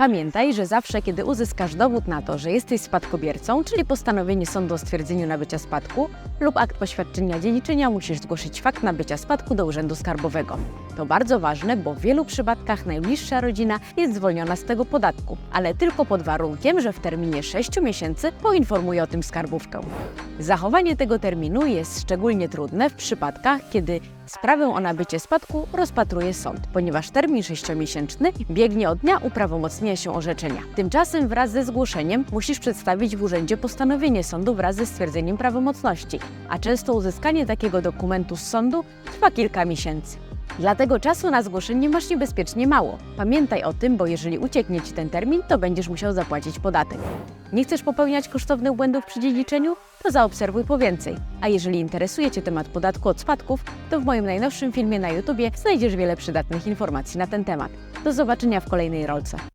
Pamiętaj, że zawsze, kiedy uzyskasz dowód na to, że jesteś spadkobiercą, czyli postanowienie sądu o stwierdzeniu nabycia spadku lub akt poświadczenia dziedziczenia, musisz zgłosić fakt nabycia spadku do Urzędu Skarbowego. To bardzo ważne, bo w wielu przypadkach najbliższa rodzina jest zwolniona z tego podatku, ale tylko pod warunkiem, że w terminie 6 miesięcy poinformuje o tym skarbówkę. Zachowanie tego terminu jest szczególnie trudne w przypadkach, kiedy sprawę o nabycie spadku rozpatruje sąd, ponieważ termin 6-miesięczny biegnie od dnia uprawomocnienia się orzeczenia. Tymczasem wraz ze zgłoszeniem musisz przedstawić w urzędzie postanowienie sądu wraz ze stwierdzeniem prawomocności, a często uzyskanie takiego dokumentu z sądu trwa kilka miesięcy. Dlatego czasu na zgłoszenie masz niebezpiecznie mało. Pamiętaj o tym, bo jeżeli ucieknie Ci ten termin, to będziesz musiał zapłacić podatek. Nie chcesz popełniać kosztownych błędów przy dziedziczeniu? To zaobserwuj po więcej. A jeżeli interesuje Cię temat podatku od spadków, to w moim najnowszym filmie na YouTubie znajdziesz wiele przydatnych informacji na ten temat. Do zobaczenia w kolejnej rolce.